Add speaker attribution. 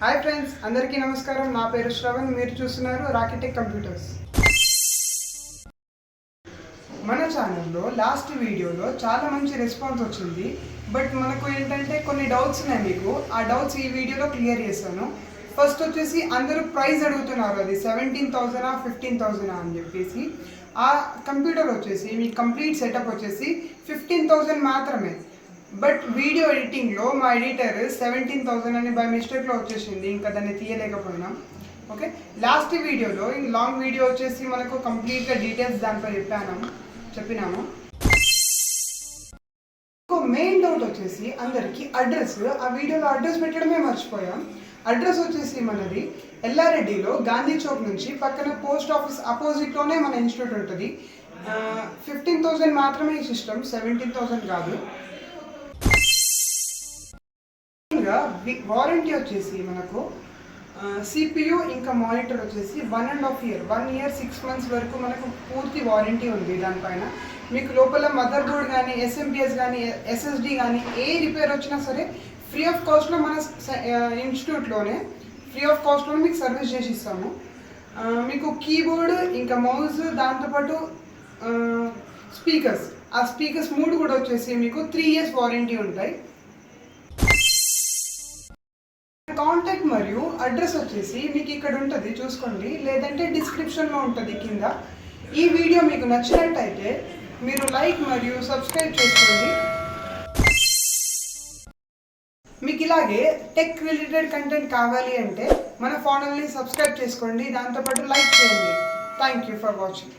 Speaker 1: Hi friends అందరికీ నమస్కారం. నా పేరు శ్రవణ్ మీరు చూస్తున్నారు రాకెటెక్ కంప్యూటర్స్ మన ఛానల్లో లాస్ట్ వీడియోలో చాలా మంచి రెస్పాన్స్ వచ్చింది. బట్ మనకు ఏంటంటే కొన్ని డౌట్స్ ఉన్నాయి మీకు. ఆ డౌట్స్ ఈ వీడియోలో క్లియర్ చేశాను. ఫస్ట్ వచ్చేసి అందరూ ప్రైస్ అడుగుతున్నారు. అది సెవెంటీన్ థౌజండా ఫిఫ్టీన్ థౌజండా అని చెప్పేసి. ఆ కంప్యూటర్ వచ్చేసి మీ కంప్లీట్ సెటప్ వచ్చేసి ఫిఫ్టీన్ థౌజండ్ మాత్రమే. బట్ వీడియో ఎడిటింగ్లో మా ఎడిటర్ సెవెంటీన్ థౌసండ్ అని బై మిస్టేక్లో వచ్చేసింది ఇంకా దాన్ని తీయలేకపోయినా. ఓకే? లాస్ట్ వీడియోలో లాంగ్ వీడియో వచ్చేసి మనకు కంప్లీట్గా డీటెయిల్స్ దాంట్లో చెప్పాను చెప్పినాము. మెయిన్ డౌట్ వచ్చేసి అందరికి అడ్రస్ ఆ వీడియోలో అడ్రస్ పెట్టడమే మర్చిపోయాం. అడ్రస్ వచ్చేసి మనది ఎల్లారెడ్డిలో గాంధీ చౌక్ నుంచి పక్కన పోస్ట్ ఆఫీస్ అపోజిట్లోనే మన ఇన్స్టిట్యూట్ ఉంటుంది. ఫిఫ్టీన్ థౌసండ్ మాత్రమే ఈ సిస్టమ్ సెవెంటీన్ థౌసండ్ కాదు. ఇంకా వారంటీ వచ్చేసి మనకు సిపియు ఇంకా మానిటర్ వచ్చేసి one and half year one year six months వరకు మనకు పూర్తి వారంటీ ఉంది దానిపైన. మీకు లోపల మదర్ బోర్డ్ కానీ ఎస్ఎంపిఎస్ కానీ ఎస్ఎస్డి కానీ ఏ రిపేర్ వచ్చినా సరే ఫ్రీ ఆఫ్ కాస్ట్లో మన ఇన్స్టిట్యూట్లోనే ఫ్రీ ఆఫ్ కాస్ట్లో మీకు సర్వీస్ చేసి ఇస్తాము. మీకు కీబోర్డ్ ఇంకా మౌస్ దాంతోపాటు స్పీకర్స్ ఆ స్పీకర్స్ మూడు కూడా వచ్చేసి మీకు త్రీ ఇయర్స్ వారంటీ ఉంటాయి. కాంటాక్ట్ మరియు అడ్రస్ వచ్చేసి మీకు ఇక్కడ ఉంటుంది చూసుకోండి. లేదంటే డిస్క్రిప్షన్లో ఉంటుంది కింద. ఈ వీడియో మీకు నచ్చినట్టయితే మీరు లైక్ మరియు సబ్స్క్రైబ్ చేసుకోండి. మీకు ఇలాగే టెక్ రిలేటెడ్ కంటెంట్ కావాలి అంటే మన ఛానల్ని సబ్స్క్రైబ్ చేసుకోండి. దాంతోపాటు లైక్ చేయండి. Thank you for watching